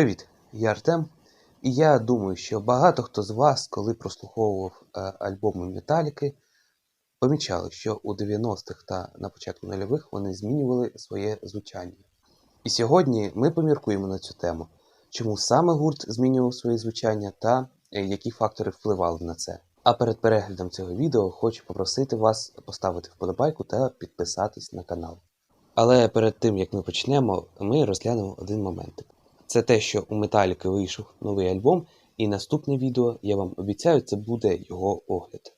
Привіт, я Артем, і я думаю, що багато хто з вас, коли прослуховував е, альбоми Металіки, помічали, що у 90-х та на початку нульових вони змінювали своє звучання. І сьогодні ми поміркуємо на цю тему, чому саме гурт змінював своє звучання та е, які фактори впливали на це. А перед переглядом цього відео хочу попросити вас поставити вподобайку та підписатись на канал. Але перед тим як ми почнемо, ми розглянемо один момент. Це те, що у Металіки вийшов новий альбом, і наступне відео, я вам обіцяю, це буде його огляд.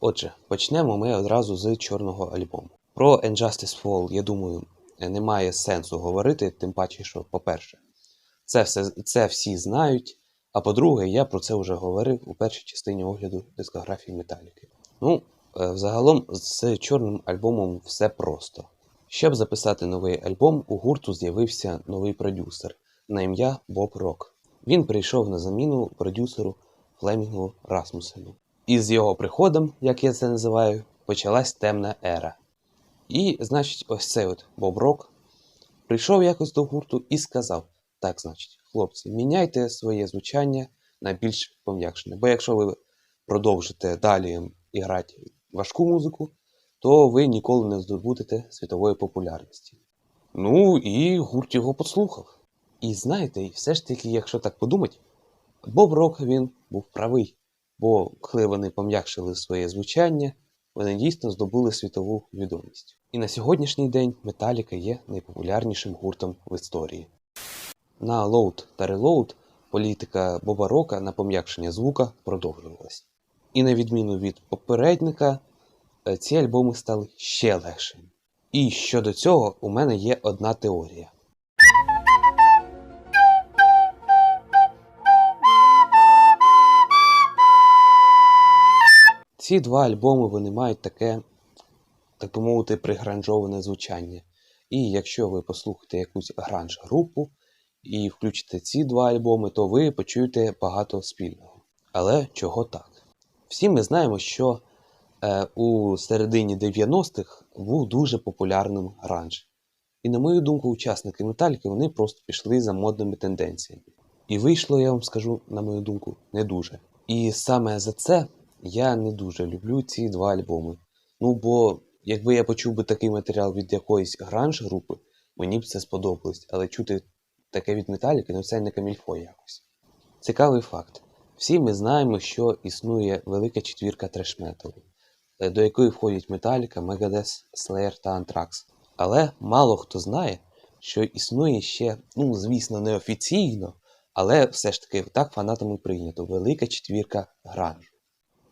Отже, почнемо ми одразу з чорного альбому. Про Injustice Fall, я думаю, немає сенсу говорити, тим паче, що, по-перше, це, все, це всі знають. А по-друге, я про це вже говорив у першій частині огляду дискографії Металіки. Ну, е, взагалом, з чорним альбомом все просто. Щоб записати новий альбом, у гурту з'явився новий продюсер на ім'я Боб Рок. Він прийшов на заміну продюсеру Флемінгу Расмусену. І з його приходом, як я це називаю, почалась темна ера. І, значить, ось цей от Боб Рок прийшов якось до гурту і сказав: так, значить, хлопці, міняйте своє звучання на більш пом'якшене. Бо якщо ви продовжите далі грати важку музику, то ви ніколи не здобудете світової популярності. Ну і гурт його послухав. І знаєте, все ж таки, якщо так подумати, Боб Рок він був правий, бо коли вони пом'якшили своє звучання, вони дійсно здобули світову відомість. І на сьогоднішній день Металіка є найпопулярнішим гуртом в історії. На Load та Reload політика Боба Рока на пом'якшення звука продовжувалась. І на відміну від попередника, е, ці альбоми стали ще легшими. І щодо цього у мене є одна теорія. Ці два альбоми вони мають таке, так би мовити, пригранжоване звучання. І якщо ви послухаєте якусь гранж-групу і включите ці два альбоми, то ви почуєте багато спільного. Але чого так? Всі ми знаємо, що е, у середині 90-х був дуже популярним гранж. І, на мою думку, учасники Металіки вони просто пішли за модними тенденціями. І вийшло, я вам скажу, на мою думку, не дуже. І саме за це я не дуже люблю ці два альбоми. Ну бо якби я почув би такий матеріал від якоїсь гранж групи, мені б це сподобалось, але чути таке від Металіки, ну це не камільфо якось. Цікавий факт. Всі ми знаємо, що існує велика четвірка треш-металу, е, до якої входять Металіка, Megadeth, Slayer та Anthrax. Але мало хто знає, що існує ще, ну звісно, неофіційно, але все ж таки так фанатами прийнято велика четвірка гранжу.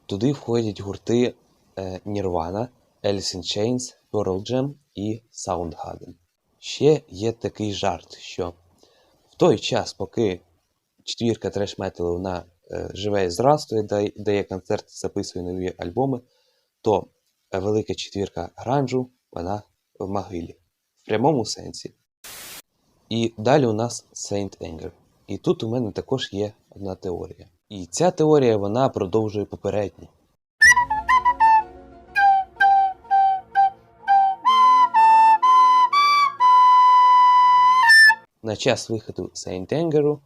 Туди входять гурти е, Nirvana, Alice in Chains, Pearl Jam і Soundgarden. Ще є такий жарт, що в той час, поки четвірка треш-металу вона е, живе і зрастує, дає, концерти, записує нові альбоми, то велика четвірка гранжу вона в могилі. В прямому сенсі. І далі у нас Saint Anger. І тут у мене також є одна теорія. І ця теорія вона продовжує попередню. На час виходу Anger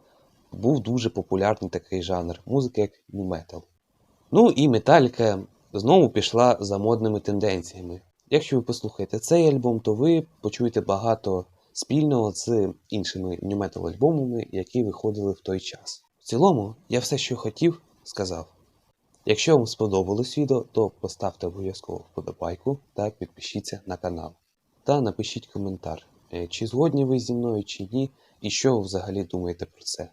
був дуже популярний такий жанр музики, як Metal. Ну і Металіка знову пішла за модними тенденціями. Якщо ви послухаєте цей альбом, то ви почуєте багато спільного з іншими Metal альбомами, які виходили в той час. Цілому, я все, що хотів, сказав. Якщо вам сподобалось відео, то поставте обов'язково вподобайку та підпишіться на канал. Та напишіть коментар, е, чи згодні ви зі мною, чи ні, і що ви взагалі думаєте про це.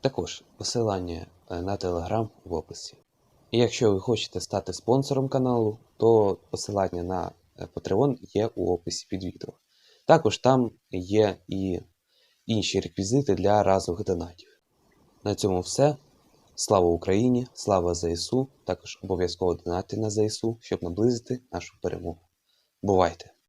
Також посилання е, на телеграм в описі. І якщо ви хочете стати спонсором каналу, то посилання на е, Patreon є у описі під відео. Також там є і інші реквізити для разових донатів. На цьому все. Слава Україні! Слава ЗСУ! Також обов'язково донати на ЗСУ, щоб наблизити нашу перемогу. Бувайте!